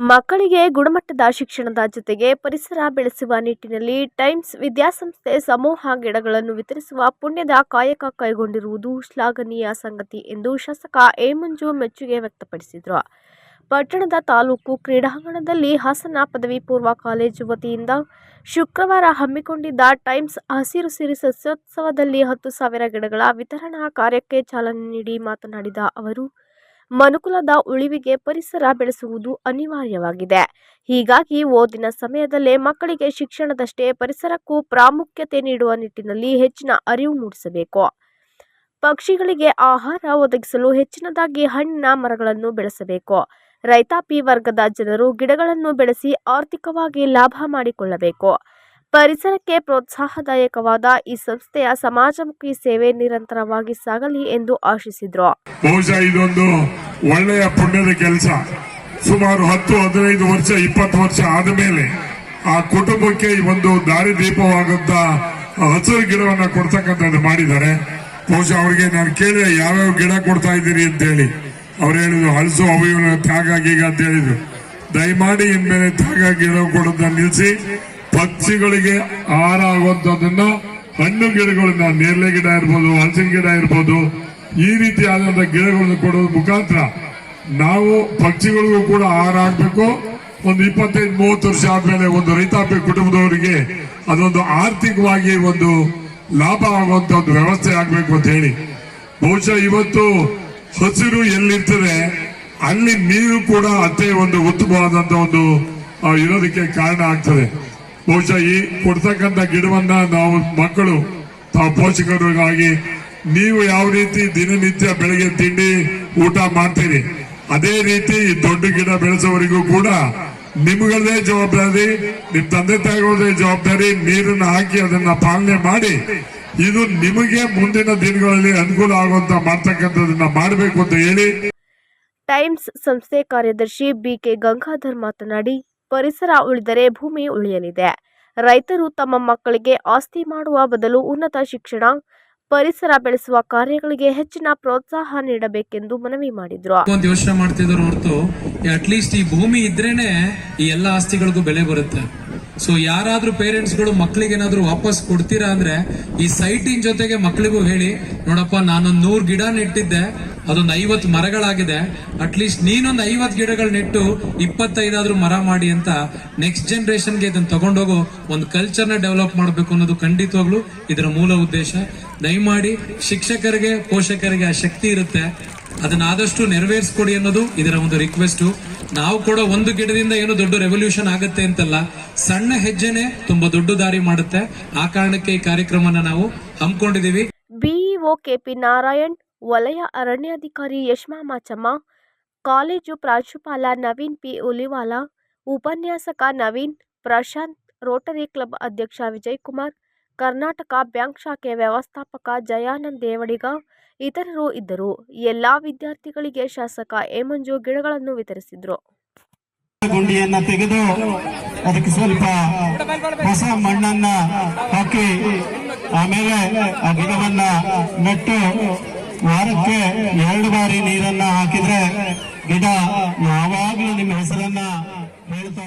ಮಕ್ಕಳಿಗೆ ಗುಣಮಟ್ಟದ ಶಿಕ್ಷಣದ ಜೊತೆಗೆ ಪರಿಸರ ಬೆಳೆಸುವ ನಿಟ್ಟಿನಲ್ಲಿ ಟೈಮ್ಸ್ ವಿದ್ಯಾಸಂಸ್ಥೆ ಸಮೂಹ ಗಿಡಗಳನ್ನು ವಿತರಿಸುವ ಪುಣ್ಯದ ಕಾಯಕ ಕೈಗೊಂಡಿರುವುದು ಶ್ಲಾಘನೀಯ ಸಂಗತಿ ಎಂದು ಶಾಸಕ ಎ ಮಂಜು ಮೆಚ್ಚುಗೆ ವ್ಯಕ್ತಪಡಿಸಿದರು. ಪಟ್ಟಣದ ತಾಲೂಕು ಕ್ರೀಡಾಂಗಣದಲ್ಲಿ ಹಾಸನ ಪದವಿ ಪೂರ್ವ ಕಾಲೇಜು ವತಿಯಿಂದ ಶುಕ್ರವಾರ ಹಮ್ಮಿಕೊಂಡಿದ್ದ ಟೈಮ್ಸ್ ಹಸಿರು ಸಿರಿ ಸಸ್ಯೋತ್ಸವದಲ್ಲಿ ಹತ್ತು ಸಾವಿರ ಗಿಡಗಳ ವಿತರಣಾ ಕಾರ್ಯಕ್ಕೆ ಚಾಲನೆ ನೀಡಿ ಮಾತನಾಡಿದ ಅವರು ಮನುಕುಲದ ಉಳಿವಿಗೆ ಪರಿಸರ ಬೆಳೆಸುವುದು ಅನಿವಾರ್ಯವಾಗಿದೆ. ಹೀಗಾಗಿ ಓದಿನ ಸಮಯದಲ್ಲೇ ಮಕ್ಕಳಿಗೆ ಶಿಕ್ಷಣದಷ್ಟೇ ಪರಿಸರಕ್ಕೂ ಪ್ರಾಮುಖ್ಯತೆ ನೀಡುವ ನಿಟ್ಟಿನಲ್ಲಿ ಹೆಚ್ಚಿನ ಅರಿವು ಮೂಡಿಸಬೇಕು. ಪಕ್ಷಿಗಳಿಗೆ ಆಹಾರ ಒದಗಿಸಲು ಹೆಚ್ಚಿನದಾಗಿ ಹಣ್ಣಿನ ಮರಗಳನ್ನು ಬೆಳೆಸಬೇಕು. ರೈತಾಪಿ ವರ್ಗದ ಜನರು ಗಿಡಗಳನ್ನು ಬೆಳೆಸಿ ಆರ್ಥಿಕವಾಗಿ ಲಾಭ ಮಾಡಿಕೊಳ್ಳಬೇಕು. ಪರಿಸರಕ್ಕೆ ಪ್ರೋತ್ಸಾಹದಾಯಕವಾದ ಈ ಸಂಸ್ಥೆಯ ಸಮಾಜಮುಖಿ ಸೇವೆ ನಿರಂತರವಾಗಿ ಸಾಗಲಿ ಎಂದು ಆಶಿಸಿದರು. ಬಹುಶಃ ಇದೊಂದು ಒಳ್ಳೆಯ ಪುಣ್ಯದ ಕೆಲಸ. ಸುಮಾರು ಹತ್ತು, ಹದಿನೈದು ವರ್ಷ, ಇಪ್ಪತ್ತು ವರ್ಷ ಆದ ಮೇಲೆ ಆ ಕುಟುಂಬಕ್ಕೆ ಒಂದು ದಾರಿ ದೀಪವಾದಂತ ಹಸಿರು ಗಿಡವನ್ನ ಕೊಡ್ತಕ್ಕಂಥದ್ದು ಮಾಡಿದ್ದಾರೆ. ಬಹುಶಃ ಅವರಿಗೆ ನಾನು ಕೇಳಿದೆ, ಯಾವ್ಯಾವ ಗಿಡ ಕೊಡ್ತಾ ಇದ್ದೀರಿ ಅಂತ ಹೇಳಿ. ಅವ್ರು ಹೇಳಿದ್ರು, ಹಲಸು ಅವಯವನ್ನ ತ್ಯಾಗ, ಗೀಗ ಅಂತ ಹೇಳಿದ್ರು. ದಯಮಾಡಿ ಇನ್ಮೇಲೆ ತ್ಯಾಗ ಗಿಡ ಕೊಡೋದನ್ನ ನಿಲ್ಲಿಸಿ. ಪಕ್ಷಿಗಳಿಗೆ ಆಹಾರ ಆಗುವಂತದನ್ನ ಹಣ್ಣು ಗಿಡಗಳನ್ನ ನೇರಳೆ ಗಿಡ ಇರ್ಬೋದು, ಹಲಸಿನ ಗಿಡ ಇರ್ಬೋದು, ಈ ರೀತಿಯಾದಂತಹ ಗಿಡಗಳನ್ನು ಕೊಡೋದ್ರ ಮುಖಾಂತರ ನಾವು ಪಕ್ಷಿಗಳಿಗೂ ಕೂಡ ಆಹಾರ ಆಗಬೇಕು ಒಂದು ಇಪ್ಪತ್ತೈದು, ಮೂವತ್ತು ವರ್ಷ ಆದ್ಮೇಲೆ ಒಂದು ರೈತಾಪಿ ಕುಟುಂಬದವರಿಗೆ ಅದೊಂದು ಆರ್ಥಿಕವಾಗಿ ಒಂದು ಲಾಭ ಆಗುವಂತ ಒಂದು ವ್ಯವಸ್ಥೆ ಆಗ್ಬೇಕು ಅಂತ ಹೇಳಿ. ಬಹುಶಃ ಇವತ್ತು ಹಸಿರು ಎಲ್ಲಿರ್ತದೆ, ಅಲ್ಲಿ ನೀರು ಕೂಡ ಅತ್ತೆ ಒಂದು ಉತ್ತಮವಾದಂತ ಒಂದು ಇರೋದಕ್ಕೆ ಕಾರಣ ಆಗ್ತದೆ. ಬಹುಶಃ ಈ ಕೊಡ್ತಕ್ಕಂಥ ಗಿಡವನ್ನ ನಾವು ಮಕ್ಕಳು, ತಾವು ಪೋಷಕರಿಗಾಗಿ ನೀವು ಯಾವ ರೀತಿ ದಿನನಿತ್ಯ ಬೆಳಗ್ಗೆ ತಿಂಡಿ ಊಟ ಮಾಡ್ತೀರಿ, ಅದೇ ರೀತಿ ದೊಡ್ಡ ಗಿಡ ಬೆಳೆಸೋವರಿಗೂ ಕೂಡ ನಿಮ್ಗಳದೇ ಜವಾಬ್ದಾರಿ, ನಿಮ್ ತಂದೆ ತಾಯಿಗಳದೇ ಜವಾಬ್ದಾರಿ, ನೀರನ್ನು ಹಾಕಿ ಅದನ್ನ ಪಾಲನೆ ಮಾಡಿ, ಇದು ನಿಮಗೆ ಮುಂದಿನ ದಿನಗಳಲ್ಲಿ ಅನುಕೂಲ ಆಗುವಂತ ಮಾಡ್ತಕ್ಕಂಥದನ್ನ ಮಾಡಬೇಕು ಅಂತ ಹೇಳಿ. ಟೈಮ್ಸ್ ಸಂಸ್ಥೆ ಕಾರ್ಯದರ್ಶಿ ಬಿ ಕೆ ಗಂಗಾಧರ್ ಮಾತನಾಡಿ ಪರಿಸರ ಉಳಿದರೆ ಭೂಮಿ ಉಳಿಯಲಿದೆ. ರೈತರು ತಮ್ಮ ಮಕ್ಕಳಿಗೆ ಆಸ್ತಿ ಮಾಡುವ ಬದಲು ಉನ್ನತ ಶಿಕ್ಷಣ, ಪರಿಸರ ಬೆಳೆಸುವ ಕಾರ್ಯಗಳಿಗೆ ಹೆಚ್ಚಿನ ಪ್ರೋತ್ಸಾಹ ನೀಡಬೇಕೆಂದು ಮನವಿ ಮಾಡಿದ್ರು. ಒಂದು ಯೋಚನೆ ಮಾಡ್ತಿದ್ರು ಹೊರತು ಅಟ್ಲೀಸ್ಟ್ ಈ ಭೂಮಿ ಇದ್ರೇನೆ ಈ ಎಲ್ಲ ಆಸ್ತಿಗಳಿಗೂ ಬೆಲೆ ಬರುತ್ತೆ. ಸೊ ಯಾರಾದ್ರೂ ಪೇರೆಂಟ್ಸ್ಗಳು ಮಕ್ಕಳಿಗೆ ಏನಾದ್ರು ವಾಪಸ್ ಕೊಡ್ತೀರಾ ಅಂದ್ರೆ ಈ ಸೈಟಿನ ಜೊತೆಗೆ ಮಕ್ಕಳಿಗೂ ಹೇಳಿ, ನೋಡಪ್ಪ ನಾನೊಂದ್ ನೂರ್ ಗಿಡ ನೆಟ್ಟಿದ್ದೆ ಅದೊಂದು ಐವತ್ ಮರಗಳಾಗಿದೆ. ಅಟ್ಲೀಸ್ಟ್ ನೀನೊಂದು ಐವತ್ ಗಿಡಗಳು ನೆಟ್ಟು ಇಪ್ಪತ್ತೈದಾದ್ರೂ ಮರ ಮಾಡಿ ಅಂತ ನೆಕ್ಸ್ಟ್ ಜನರೇಷನ್ಗೆ ಇದನ್ನ ತಗೊಂಡೋಗೋ, ಒಂದು ಕಲ್ಚರ್ನ ಡೆವಲಪ್ ಮಾಡಬೇಕು ಅನ್ನೋದು ಖಂಡಿತವಾಗ್ಲು ಇದರ ಮೂಲ ಉದ್ದೇಶ. ದಯಮಾಡಿ ಶಿಕ್ಷಕರಿಗೆ, ಪೋಷಕರಿಗೆ ಆ ಶಕ್ತಿ ಇರುತ್ತೆ. ಅದನ್ನ ಆದಷ್ಟು ನೆರವೇರಿಸ್ಕೊಡಿ ಅನ್ನೋದು ಇದರ ಒಂದು ರಿಕ್ವೆಸ್ಟ್ ನಾವು ಕೂಡ ಒಂದು ಗಿಡದಿಂದ ಏನು ದೊಡ್ಡ ರೆವಲ್ಯೂಷನ್ ಆಗುತ್ತೆ ಅಂತಲ್ಲ, ಸಣ್ಣ ಹೆಜ್ಜೆನೆ ತುಂಬಾ ದೊಡ್ಡ ದಾರಿ ಮಾಡುತ್ತೆ. ಆ ಕಾರಣಕ್ಕೆ ಈ ಕಾರ್ಯಕ್ರಮನ ನಾವು ಹಮ್ಮಿಕೊಂಡಿದೀವಿ ಬಿಇಒ ಕೆಪಿ ನಾರಾಯಣ್ ವಲಯ ಅರಣ್ಯಾಧಿಕಾರಿ ಯಶ್ಮಾ ಮಾಚಮ್ಮ ಕಾಲೇಜು ಪ್ರಾಂಶುಪಾಲ ನವೀನ್ ಪಿ. ಉಲಿವಾಲ, ಉಪನ್ಯಾಸಕ ನವೀನ್ ಪ್ರಶಾಂತ್, ರೋಟರಿ ಕ್ಲಬ್ ಅಧ್ಯಕ್ಷ ವಿಜಯಕುಮಾರ್, ಕರ್ನಾಟಕ ಬ್ಯಾಂಕ್ ಶಾಖೆ ವ್ಯವಸ್ಥಾಪಕ ಜಯಾನಂದ್ ದೇವಡಿಗ ಇತರರು ಇದ್ದರು. ಎಲ್ಲ ವಿದ್ಯಾರ್ಥಿಗಳಿಗೆ ಶಾಸಕ ಹೇಮಂಜು ಮಂಜು ಗಿಡಗಳನ್ನು ವಿತರಿಸಿದರು. ಗುಂಡಿಯನ್ನ ತೆಗೆದು ಅದಕ್ಕೆ ಸ್ವಲ್ಪ ಹೊಸ ಮಣ್ಣನ್ನ ಹಾಕಿ ಆಮೇಲೆ ಆ ಗಿಡವನ್ನ ನೆಟ್ಟು ವಾರಕ್ಕೆ ಎರಡು ಬಾರಿ ನೀರನ್ನ ಹಾಕಿದ್ರೆ ಗಿಡ ಯಾವಾಗ್ಲೂ ನಿಮ್ಮ ಹೆಸರನ್ನ ಹೇಳ್ತಾ